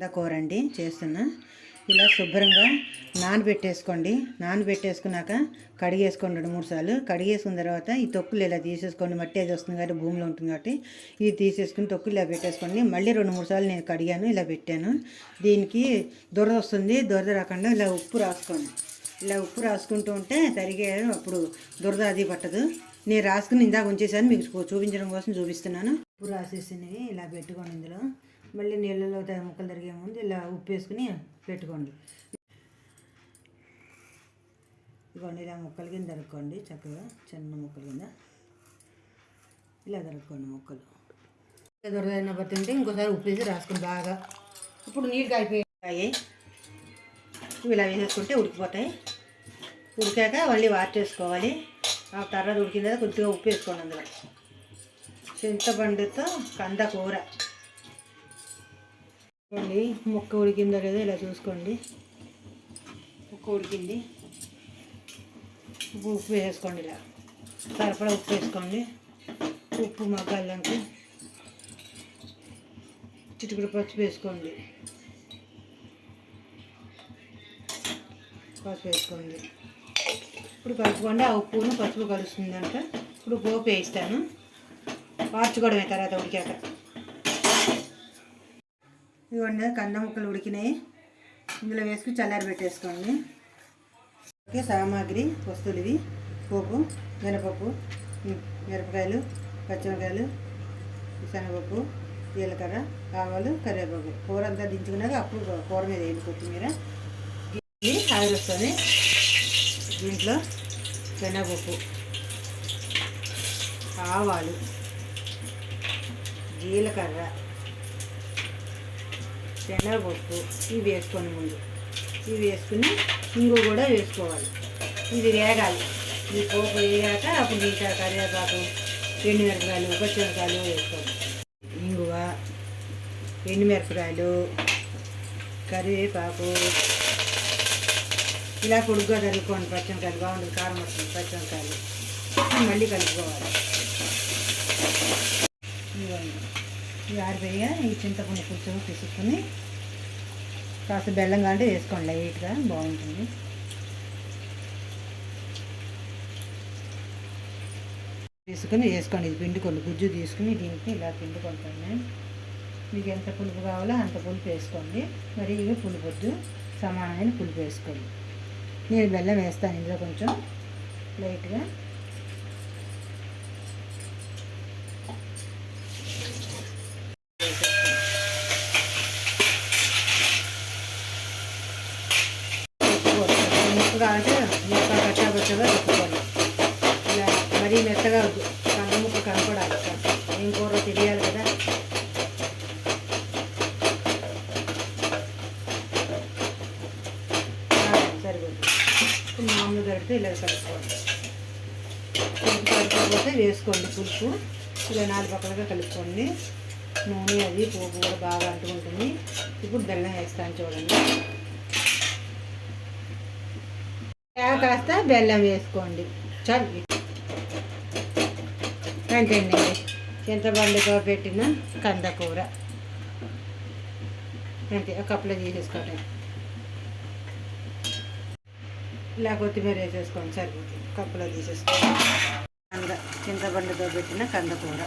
కంద కూర అండి చేస్తున్నా. ఇలా శుభ్రంగా నానబెట్టేసుకోండి. నానబెట్టేసుకున్నాక కడిగేసుకోండి రెండు మూడు సార్లు. కడిగేసుకున్న తర్వాత ఈ తొక్కులు ఇలా తీసేసుకోండి. మట్టి అది వస్తుంది కాబట్టి భూమిలో ఉంటుంది కాబట్టి ఇది తీసేసుకుని తొక్కులు ఇలా పెట్టేసుకోండి. మళ్ళీ రెండు మూడు సార్లు నేను కడిగాను ఇలా పెట్టాను. దీనికి దురద వస్తుంది. దురద రాకుండా ఇలా ఉప్పు రాసుకోండి. ఇలా ఉప్పు రాసుకుంటూ ఉంటే తరిగే అప్పుడు దురద అది పట్టదు. నేను రాసుకుని ఇందాక ఉంచేసాను మీకు చూ- చూపించడం కోసం చూపిస్తున్నాను. ఉప్పు రాసేసినవి ఇలా పెట్టుకోండి ఇందులో. మళ్ళీ నీళ్ళలో ముక్కలు తిరిగే ముందు ఇలా ఉప్పు వేసుకుని పెట్టుకోండి. ఇదిగోండి ఇలా ముక్కల కింద దొరుకుకోండి చక్కగా చిన్న ముక్కల కింద. ఇలా దొరుకుకోండి ముక్కలు. దొరదైన పడుతుంటే ఇంకోసారి ఉప్పు వేసి రాసుకుని బాగా. ఇప్పుడు నీళ్ళు కాగిపోయాయి ఇలా వేసేసుకుంటే ఉడికిపోతాయి. ఉడికాక మళ్ళీ వాటర్ చేసుకోవాలి. ఆ తర్వాత ఉడికిన తర్వాత కొద్దిగా ఉప్పు వేసుకోండి అందులో. చింతపండుతో కంద కూర. చూడండి ముక్క ఉడికిందో లేదో ఇలా చూసుకోండి. ముక్క ఉడికింది. ఉప్పు ఉప్పు వేసుకోండి ఇలా. సరిపడా ఉప్పు వేసుకోండి. ఉప్పు మగ్గాలంటే చిటికుడు పసుపు వేసుకోండి. పసుపు వేసుకోండి. ఇప్పుడు కలుపుకోండి. ఆ ఉప్పును పసుపు కలుస్తుంది అంట ఇప్పుడు పోపు వేస్తాను వార్చుకోవడమే తర్వాత ఉడికాక. ఇవన్నీ కంద ముక్కలు ఉడికినాయి. ఇందులో వేసుకుని చల్లారి పెట్టేసుకోండి. ఓకే సామాగ్రి వస్తువులు ఇవి పోపు మినపప్పు మిరపకాయలు పచ్చిమిరకాయలు శనగపప్పు జీలకర్ర ఆవాలు కరివేపాకు. కూర అంతా దించుకున్నాక అప్పుడు కూర మీద వేయండి కొత్తిమీర. ఆవిరి వస్తుంది దీంట్లో శనగపప్పు ఆవాలు జీలకర్ర శనగపప్పు ఇవి వేసుకోండి ముందు ఇవి వేసుకుని ఇంగు కూడా వేసుకోవాలి. ఇది వేగాలి. ఈ పోపు వేగాక అప్పుడు ఇంకా కరివేపాకు ఎండుమిరపకాయలు పచ్చిమిరపకాయలు వేసుకోవాలి. ఇంగువ ఎండుమిరపకాయలు కరివేపాకు. ఇలా పొడుగ్గా తరుక్కోండి. పచ్చిమిరకాయలు బాగుంటుంది. కారం వస్తుంది. పచ్చిమిరకాయలు మళ్ళీ కలుపుకోవాలి. ఇదిగోండి ఈ చింతపండు పులుసు తీసుకుని కాస్త బెల్లం కాంటే వేసుకోండి లైట్గా బాగుంటుంది. తీసుకుని వేసుకోండి ఇది పిండుకోండి గుజ్జు తీసుకుని దీనికి ఇలా పిండుకుంటాను. మీకు ఎంత పులుపు కావాలో అంత పులుపు వేసుకోండి. మరి ఇవి పులుపొద్దు సమానమైన పులుపు వేసుకోండి. నేను బెల్లం వేస్తాను ఇందులో కొంచెం లైట్గా ముక్క కావాలంటే ముక్క కట్టా కట్టగా ఇలా మరీ మెత్తగా కంద ముక్క కనపడాలి ఏం కూర తెలియాలి కదా సరిపోతుంది మామూలు కడితే ఇలా కలుపుకోండి కలుపుకోకపోతే వేసుకోండి పులుపు ఇలా నాలుగు పక్కలుగా కలుపుకోండి నూనె అది పోపు కూడా బాగా అంటుకుంటుంది ఇప్పుడు బెల్లం వేస్తాను చూడండి. కాస్త బెల్లం వేసుకోండి. చల్లి అంతేండి చింతపండుతో పెట్టిన కందకూర. అంతే ఒక కప్పులో తీసేసుకోవటం ఇలా కొత్తిమీర వేసేసుకోండి సరిపోతుంది. కప్పులో తీసేసుకోండి. కంద చింతపండుతో పెట్టిన కందకూర.